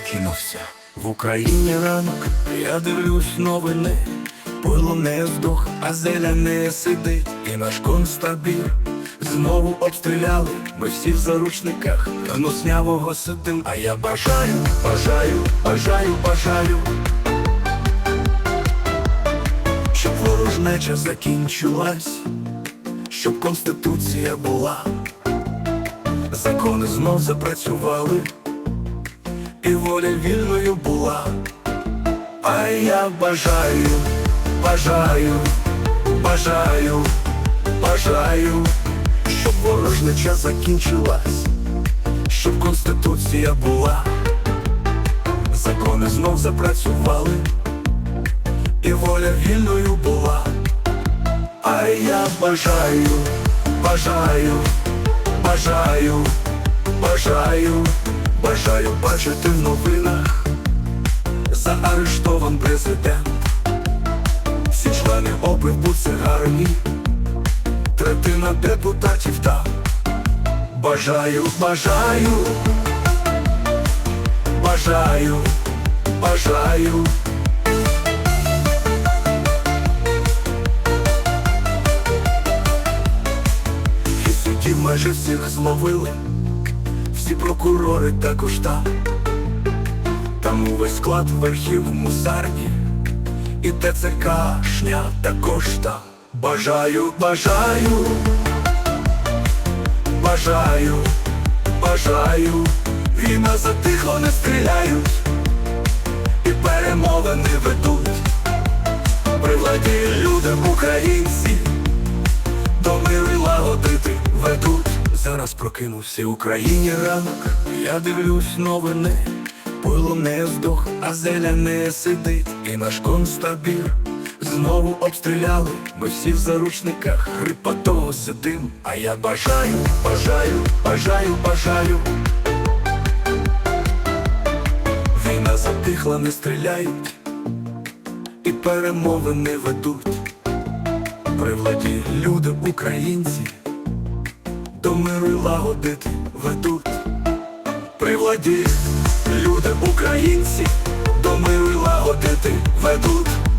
прокинувся. В Україні ранок, я дивлюсь новини, пило не здох, а зеля не сидить, і наш констабір знову обстріляли. Ми всі в заручниках, на носнявого сидим. А я бажаю, бажаю, бажаю, бажаю, щоб ворожнеча закінчилась, щоб конституція була, закони знов запрацювали і воля вільною була. А я бажаю, бажаю, бажаю, бажаю, щоб ворожнеча закінчилась, щоб конституція була, закони знов запрацювали, і воля вільною була. А я бажаю, бажаю, бажаю, бажаю, бажаю бачити в новинах. Заарештован президент. Всі члени ОПИВ цигарні, третина депутатів та бажаю, бажаю, бажаю, бажаю. І судді майже всіх зловили, всі прокурори також та Там увесь склад верхів мусарні, і ТЦКшня також та Бажаю, бажаю, бажаю, бажаю, війна затихло, не стріляють, Зараз прокинувся в Україні ранок, я дивлюсь новини, пило не здох, а зеля не сидить, і наш констабір знову обстріляли. Ми всі в заручниках, хрипотого сидим. А я бажаю, бажаю, бажаю, бажаю. Війна затихла, не стріляють, і перемовини ведуть. При владі люди українці до миру лагодити ведуть. При владі люди українці до миру й лагодити ведуть.